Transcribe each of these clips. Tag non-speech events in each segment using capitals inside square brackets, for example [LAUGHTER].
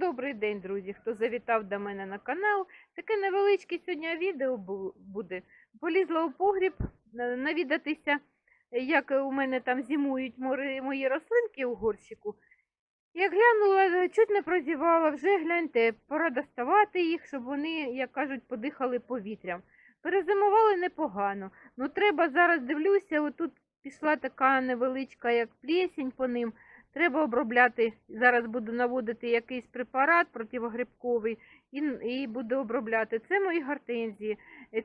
добрий день, друзі, хто завітав до мене на канал. Таке невеличке сьогодні відео буде. Полізла у погріб навідатися, як у мене там зимують мої рослинки у горщику. Як глянула, чуть не прозівала, вже гляньте, пора доставати їх, щоб вони, як кажуть, подихали повітрям. Перезимували непогано. Ну треба зараз дивлюся, отут пішла така невеличка, як плесень по ним. Треба обробляти. Зараз буду наводити якийсь препарат противогрибковий і, і буду обробляти. Це мої гортензії.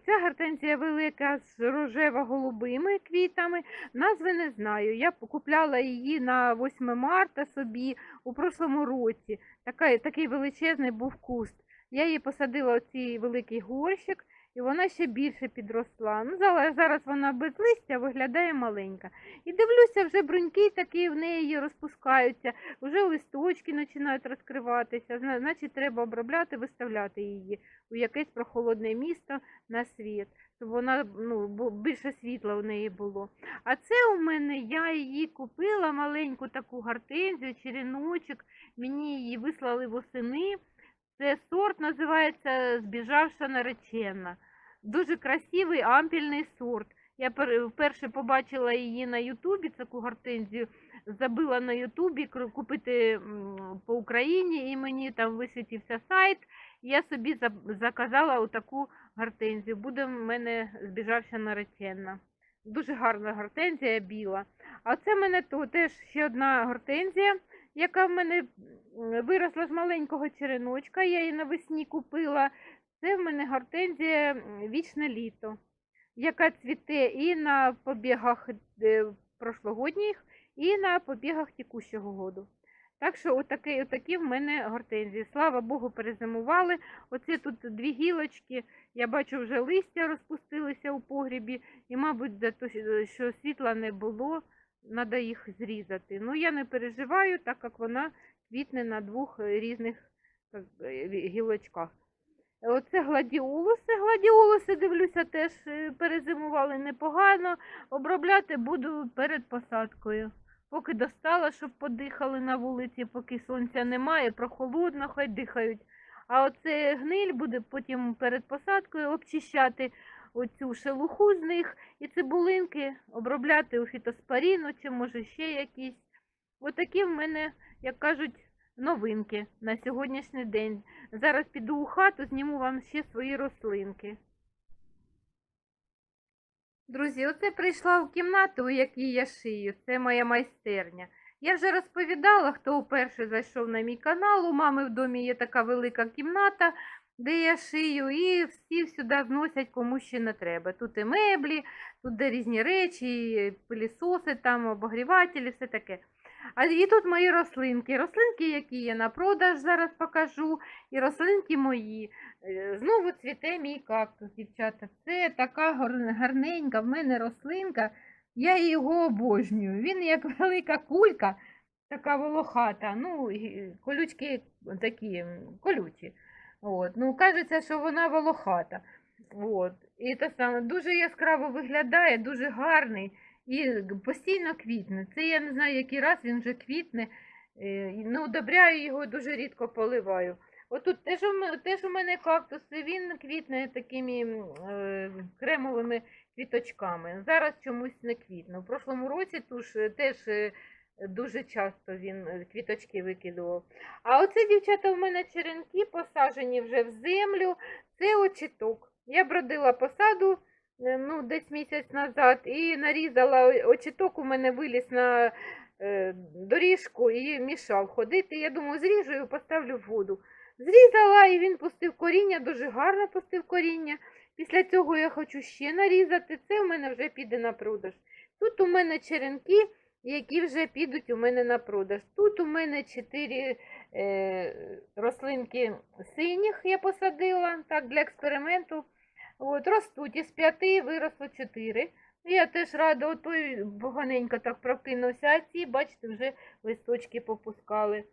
Ця гортензія велика з рожево-голубими квітами. Назви не знаю. Я купляла її на 8 марта собі у прошлому році. Така, такий величезний був куст. Я її посадила у цей великий горщик, і вона ще більше підросла. Ну, зараз, вона без листя виглядає маленька. І дивлюся, вже бруньки такі в неї розпускаються, вже листочки починають розкриватися. Зна- Значить, треба обробляти, виставляти її у якесь прохолодне місто на світ, щоб вона ну, більше світла в неї було. А це у мене я її купила маленьку таку гортензію, череночок. Мені її вислали восени. Це сорт називається Збіжавша наречена. Дуже красивий ампільний сорт. Я вперше побачила її на Ютубі, таку гортензію, забила на Ютубі купити по Україні, і мені там висвітився сайт. Я собі заказала отаку гортензію. Буде в мене збіжався наречена. Дуже гарна гортензія біла. А це в мене теж ще одна гортензія, яка в мене виросла з маленького череночка. Я її навесні купила. Це в мене гортензія вічне літо яка цвіте і на побігах е, прошлогодніх, і на побігах текущого году. Так що отакі, отакі в мене гортензії. Слава Богу, перезимували. Оце тут дві гілочки. Я бачу, вже листя розпустилися у погрібі, і, мабуть, що світла не було, треба їх зрізати. Ну, я не переживаю, так як вона квітне на двох е, різних ві- гілочках. Оце гладіолуси. Гладіолуси, дивлюся, теж е, перезимували непогано. Обробляти буду перед посадкою. Поки достала, щоб подихали на вулиці, поки сонця немає, прохолодно, хай дихають. А оце гниль буде потім перед посадкою обчищати оцю шелуху з них і цибулинки обробляти у фітоспоріну чи може ще якісь. Отакі в мене, як кажуть, новинки на сьогоднішній день. Зараз піду у хату, зніму вам ще свої рослинки. Друзі, оце прийшла в кімнату, у якій я шию. Це моя майстерня. Я вже розповідала, хто вперше зайшов на мій канал. У мами в домі є така велика кімната, де я шию, і всі сюди зносять кому ще не треба. Тут і меблі, тут де різні речі, і пилісоси, там обогрівателі, все таке. А і тут мої рослинки. Рослинки, які є на продаж, зараз покажу. І рослинки мої. Е, Знову цвіте мій кактус, дівчата. Це така гарненька в мене рослинка. Я його обожнюю. Він як [LAUGHS] велика кулька, така волохата. Ну, колючки такі колючі. От. Ну, кажеться, що вона волохата. От. І те саме дуже яскраво виглядає, дуже гарний і постійно квітне. Це я не знаю, який раз він вже квітне. Е, Ну, удобряю його, дуже рідко поливаю. Отут теж у теж у мене кактуси, він квітне такими е, кремовими квіточками. Зараз чомусь не квітне. У прошлому році туж е, теж е, дуже часто він е, квіточки викидував. А оце, дівчата, у мене черенки посаджені вже в землю. Це очіток. Я бродила посаду е, ну, десь місяць назад і нарізала очіток, у мене виліз на е, доріжку і мішав ходити. Я думаю, зріжу і поставлю в воду. Зрізала, і він пустив коріння, дуже гарно пустив коріння. Після цього я хочу ще нарізати. Це у мене вже піде на продаж. Тут у мене черенки, які вже підуть у мене на продаж. Тут у мене чотири е, рослинки синіх я посадила так, для експерименту. От, ростуть із п'яти виросло чотири. Я теж рада, от той поганенько так прокинувся, а ці, бачите, вже листочки попускали.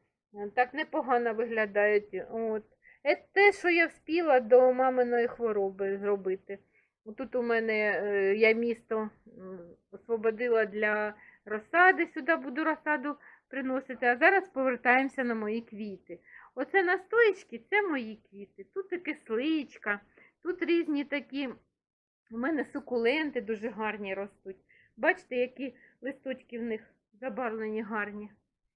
Так непогано виглядають. От. Це те, що я вспіла до маминої хвороби зробити. Тут у мене е, я місто освободила для розсади, сюди буду розсаду приносити. А зараз повертаємося на мої квіти. Оце настоїчки, це мої квіти. Тут і кисличка, тут різні такі. У мене сукуленти дуже гарні ростуть. Бачите, які листочки в них забарвлені гарні.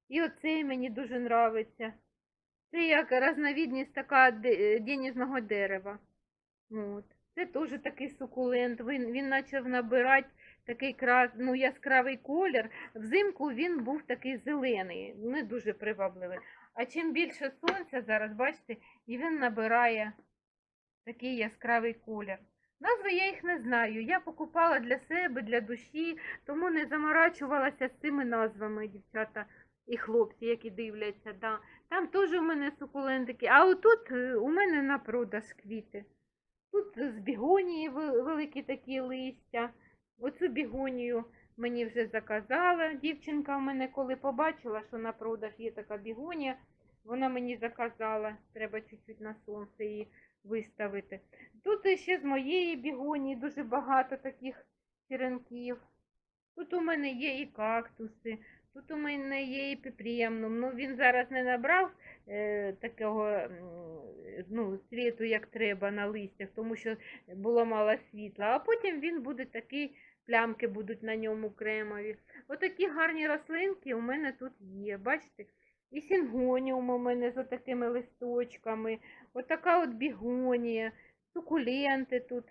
І оцей мені дуже нравиться. Це як разновидність така де- денежного дерева. От. Це теж такий сукулент. Він, він почав набирати такий ну, яскравий колір. Взимку він був такий зелений, не дуже привабливий. А чим більше сонця зараз, бачите, і він набирає такий яскравий колір. Назви я їх не знаю. Я покупала для себе, для душі, тому не заморачувалася з цими назвами, дівчата і хлопці, які дивляться. Да. Там теж у мене сукулентики. А отут е, у мене на продаж квіти. Тут з бігонії великі такі листя. Оцю бігонію мені вже заказала. Дівчинка в мене, коли побачила, що на продаж є така бігонія, вона мені заказала. Треба чуть-чуть на сонце її виставити. Тут ще з моєї бігонії дуже багато таких черенків. Тут у мене є і кактуси, тут у мене є і піпремнум. Ну він зараз не набрав е, такого ну, світу, як треба на листях, тому що було мало світла. А потім він буде такий, плямки будуть на ньому кремові. Отакі гарні рослинки у мене тут є. Бачите? І сінгоніум у мене з отакими листочками. Отака от бігонія, сукуленти тут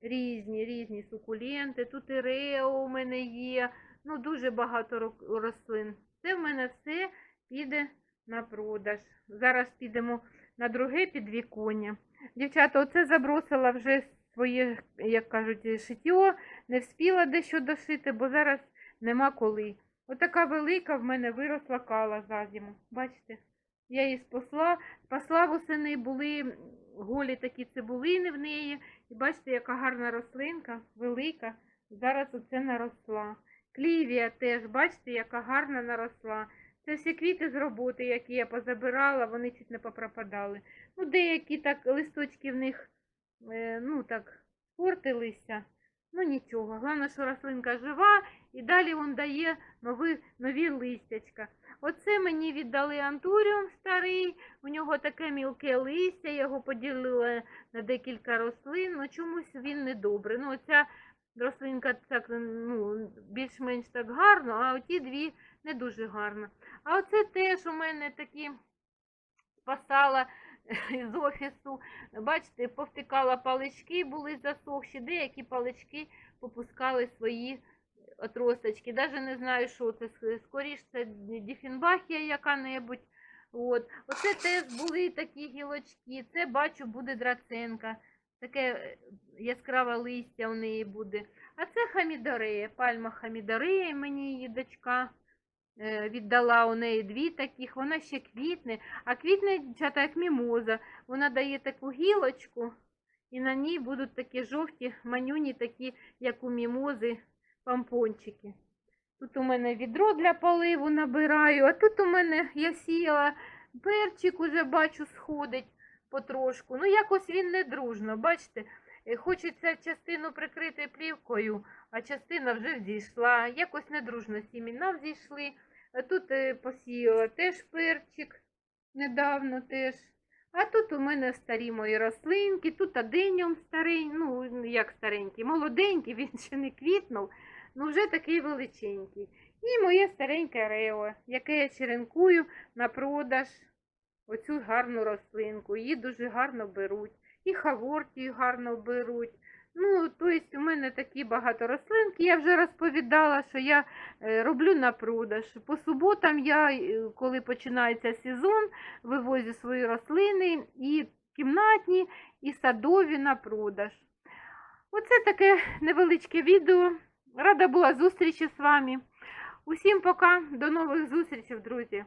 різні, різні сукуленти. Тут і рео у мене є. Ну, дуже багато рослин. Це в мене все піде на продаж. Зараз підемо на друге підвіконня. Дівчата, оце забросила вже своє, як кажуть, шиття. Не вспіла дещо дошити, бо зараз нема коли. Отака велика в мене виросла кала за зиму. Бачите? Я її спасла. Спасла восени були голі такі цибулини в неї. І бачите, яка гарна рослинка, велика. Зараз оце наросла. Клівія теж, бачите, яка гарна наросла. Це всі квіти з роботи, які я позабирала, вони чуть не попропадали. Ну, деякі так листочки в них, е, ну так, спортилися. Ну нічого. Головне, що рослинка жива і далі він дає нові, нові листячка. Оце мені віддали антуріум старий, у нього таке мілке листя, його поділила на декілька рослин, ну чомусь він не добрий. Ну, оця рослинка так, ну, більш-менш так гарно, а оті дві не дуже гарно. А оце теж у мене такі спасала [LAUGHS] з офісу. Бачите, повтикала палички, були засохші, деякі палички попускали свої отросточки. Даже не знаю, що це. с- Скоріш це діфінбахія яка-небудь. От. Оце теж були такі гілочки. Це бачу буде драценка. Таке е, яскраве листя у неї буде. А це хамідорея, пальма хамідорея, мені її дочка е, віддала у неї дві таких, вона ще квітне, а квітне дівчата як мімоза. Вона дає таку гілочку, і на ній будуть такі жовті манюні, такі, як у мімози, помпончики. Тут у мене відро для поливу набираю, а тут у мене я сіяла перчик, уже бачу, сходить потрошку. Ну, якось він не дружно, бачите, Е, хочеться частину прикрити плівкою, а частина вже взійшла. Якось недружно сіміна взійшли. Тут е, посіяла теж перчик недавно теж. А тут у мене старі мої рослинки, тут аденіум старий, ну як старенький, молоденький, [LAUGHS] він ще не квітнув, ну вже такий величенький. І моє стареньке рео, яке я черенкую на продаж оцю гарну рослинку. Її дуже гарно беруть. І хавортію гарно беруть. Ну, тобто у мене такі багато рослинки. Я вже розповідала, що я е, роблю на продаж. По суботам я, е, коли починається сезон, вивозю свої рослини і кімнатні, і садові на продаж. Оце таке невеличке відео. Рада була зустрічі з вами. Усім пока, до нових зустрічей, друзі!